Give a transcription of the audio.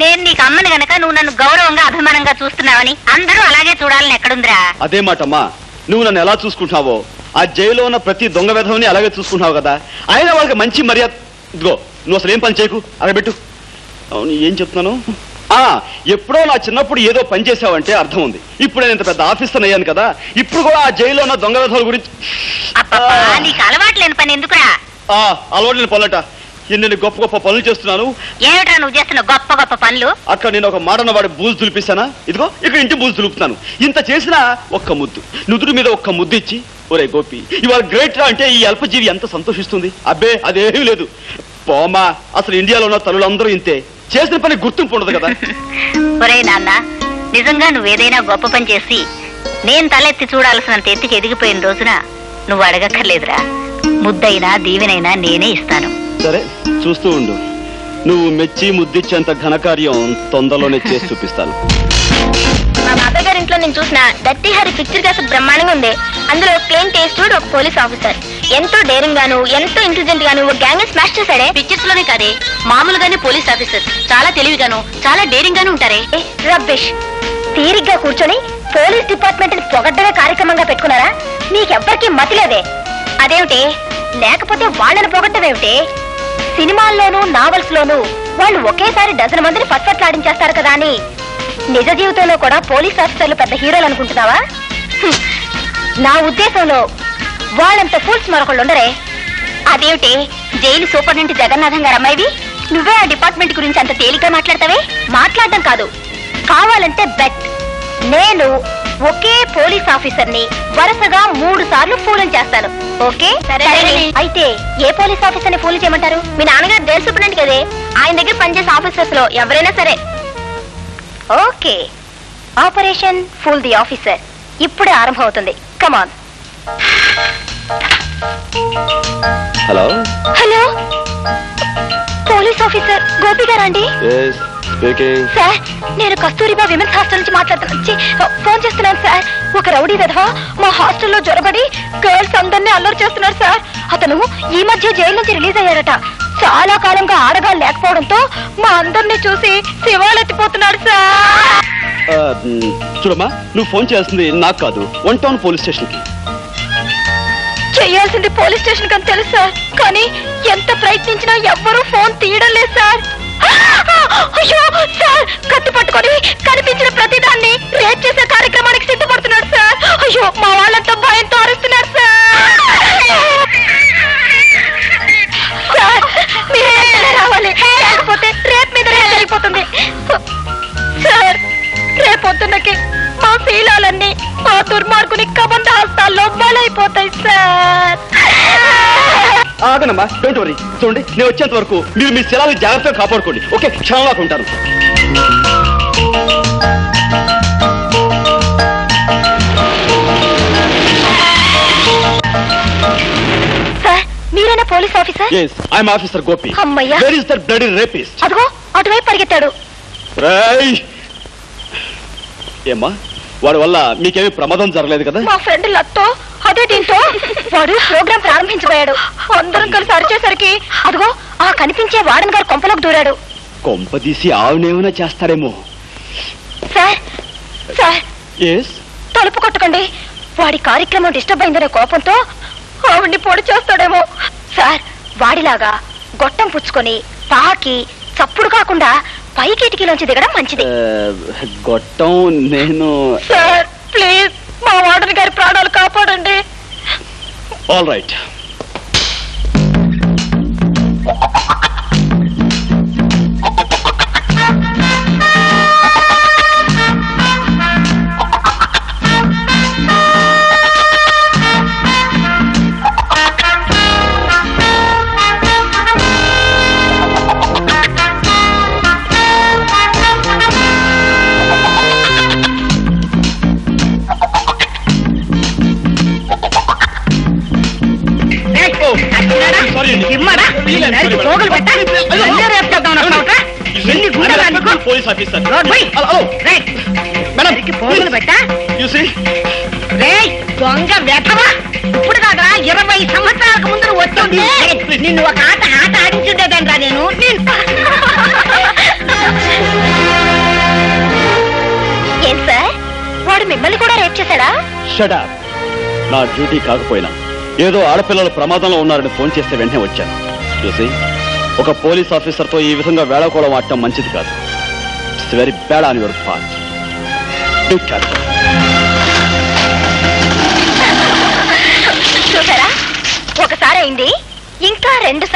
నేను నీకు అమ్మని గనక నువ్వు నన్ను గౌరవంగా అభిమానంగా చూస్తున్నావని అందరూ అలాగే చూడాలని ఎక్కడుందిరా? అదే మాటమ్మా. నువ్వు నన్ను ఎలా చూసుకుంటున్నావో ఆ జైల్లో ఉన్న ప్రతి దొంగ విధవని అలాగే చూసుకుంటున్నావు కదా. అయినా వాళ్ళకి మంచి మర్యాద ఇదిగో నువ్వు అసలు ఏం పని చేయకు అలా పెట్టు అవును ఏం చెప్తున్నాను? ఆ ఎప్పుడో నా చిన్నప్పుడు ఏదో పని చేసావంటే అర్థం ఉంది. ఇప్పుడు నేను ఇంత పెద్ద ఆఫీసర్ అయ్యాను కదా. ఇప్పుడు కూడా ఆ జైల్లో ఉన్న దొంగ విధవల గురించి అబ్బబ్బా, నీకు అలవాటు లేని పని ఎందుకురా? ఆ అలవాటు నేను పొల్లట ఎన్ని గొప్ప గొప్ప పనులు చేస్తున్నాను. ఏమిట్రా నువ్వు చేస్తున్న గొప్ప గొప్ప పనులు? అక్కడ నేను ఒక మాటన వాడి బూజు దులిపిస్తానా ఇదిగో ఇక్కడ ఇంటి బూజు దులుపుతాను ఇంత చేసినా ఒక్క ముద్దు. నుదురు మీద ఒక్క ముద్దు ఇచ్చి ఒరే గోపి ఇవాళ గ్రేట్ రా అంటే ఈ అల్పజీవి ఎంత సంతోషిస్తుంది? అబ్బే అదేమీ లేదు. పోమా అసలు ఇండియాలో ఉన్న తల్లులందరూ ఇంతే. చేసిన పని గుర్తింపు ఉండదు కదా. ఒరే నాన్న నిజంగా నువ్వేదైనా గొప్ప పని చేసి నేను తలెత్తి చూడాల్సినంత ఎత్తుకి ఎదిగిపోయిన రోజున నువ్వు అడగక్కర్లేదురా. ముద్దైనా దీవెనైనా నేనే ఇస్తాను. సరే చూస్తూ ఉండు. నువ్వు మెచ్చి ముద్దిచ్చేంత ఘనకార్యం తొందరలోనే చేసి చూపిస్తాను. మా బాబాయ్ గారి ఇంట్లో నేను చూసిన డట్టి హరి పిక్చర్ కాస్త బ్రహ్మాండంగా ఉంది. అందులో క్లీన్ టేస్ట్ ఒక పోలీస్ ఆఫీసర్. ఎంతో డేరింగ్ గాను ఎంతో ఇంటెలిజెంట్ గాను ఒక గ్యాంగ్ స్మాష్ చేశాడే. పిక్చర్స్లోనే కాదే మామూలుగానే పోలీస్ ఆఫీసర్. చాలా తెలివిగాను చాలా డేరింగ్ గాను ఉంటారే. రబ్బిష్ తీరిగ్గా కూర్చొని పోలీస్ డిపార్ట్మెంట్ని పొగడ్డమే కార్యక్రమంగా పెట్టుకున్నారా? మీకెవ్వరికి మతి లేదే. అదేమిటి? లేకపోతే వాళ్ళని పొగడ్డమేమిటి సినిమాల్లోనూ నావల్స్ లోనూ వాళ్ళు ఒకేసారి డజన్ మందిని పట్పట్లాడించేస్తారు కదా అని. నిజ జీవితంలో కూడా పోలీస్ ఆఫీసర్లు పెద్ద హీరోలు అనుకుంటున్నావా? నా ఉద్దేశంలో వాళ్ళంత ఫూల్స్ మరొకళ్ళు ఉండరే. అదేమిటి జైలు సూపరింటెండెంట్ జగన్నాథం గారు అమ్మాయివి? నువ్వే ఆ డిపార్ట్మెంట్ గురించి అంత తేలిగ్గా మాట్లాడతావే? మాట్లాడడం కాదు. కావాలంటే బెట్. నేను ఒకే పోలీస్ ఆఫీసర్ని వరుసగా మూడు సార్లు ఫూలం చేస్తాను. ఓకే? సరేనండి. అయితే ఏ పోలీస్ ఆఫీసర్ని ఫూల్ చేయమంటారు? మీ నాన్నగారు జైలు సూపరింటెండెంట్ కదే. ఆయన దగ్గర పనిచేసే ఆఫీసర్స్లో ఎవరైనా సరే. Okay. Operation fool the officer. ఇప్పుడే ఆరంభం అవుతుంది come on hello hello police officer Gopi గారా అండి? సార్ నేను కస్తూరిబా విమెన్స్ హాస్టల్ నుంచి మాట్లాడుతున్నాను ఛీ, ఫోన్ చేస్తున్నాను సార్. ఒక రౌడీ విధవ మా హాస్టల్లో జొరబడి గర్ల్స్ అందరినీ అల్లరి చేస్తున్నారు సార్. అతను ఈ మధ్య జైలు నుంచి రిలీజ్ అయ్యారట చాలా కాలంగా ఆడగా లేకపోవడంతో మా అందరినీ చూసి శివాలెత్తిపోతున్నాడు సార్. చూడమ్మా నువ్వు ఫోన్ చేస్తుంది నాకు కాదు వన్ టౌన్ పోలీస్ స్టేషన్కి చేయాల్సింది పోలీస్ స్టేషన్ కని తెలుసు సార్. కానీ ఎంత ప్రయత్నించినా ఎవ్వరూ ఫోన్ తీయడం లేదు సార్. దుర్మార్గుని కబంధ హస్తాల్లో బలైపోతాయి సార్. ఆగనమ్మా డోంట్ వరీ చూడండి నేను వచ్చేంత వరకు మీరు మీ శిలాలు జాగ్రత్తగా కాపాడుకోండి. ఓకే క్షణంలో సార్ మీరేనా police officer? Yes I'm officer Gopi అమ్మయ్యా. Where is that bloody rapist అదిగో అటువైపు పరిగెత్తాడు. ఏమ్మా? వాడి వల్ల మీకేమీ ప్రమాదం జరగలేదు కదా? మా ఫ్రెండ్ లత్తో అదే దీంతో వాడు ప్రోగ్రామ్ ప్రారంభించబోయాడు. అందరం కలిసి అరిచేసరికి అదిగో ఆ కనిపించే వార్డెన్ గారు కొంపలోకి దూరాడు. కొంపదీసి ఆవునేమైనా చేస్తారేమో. Sir sir. ఎస్ తలుపు కొట్టకండి. వాడి కార్యక్రమం డిస్టర్బ్ అయిందనే కోపంతో ఆవిడ్ని పొడి చేస్తాడేమో. సార్ వాడిలాగా గొట్టం పుచ్చుకొని పాకి చప్పుడు కాకుండా పై కిటికీలోంచి దిగడం మంచిది. గొట్టం నేను సార్ ప్లీజ్ మా వార్డెన్ గారి ప్రాణాలు కాపాడండి. All right police officer madam పోగులు పెట్టా? చూసి రే దొంగ వెతవా ఇప్పుడు కాదా ఇరవై సంవత్సరాలకు ముందు వస్తుంది నిన్ను ఒక ఆట ఆట ఆడించుండేదంటా నేను. ఏం సార్ వాడు మిమ్మల్ని కూడా రేట్ చేశాడా? షడా నా డ్యూటీ కాకపోయినా. ఏదో ఆడపిల్లలు ప్రమాదంలో ఉన్నారని ఫోన్ చేస్తే వెంటనే వచ్చాను. చూసి ఒక పోలీస్ ఆఫీసర్తో ఈ విధంగా వేళకోళం ఆడటం మంచిది కాదు. It's very bad on your part చూసారా? ఒకసారి అయింది. ఇంకా రెండు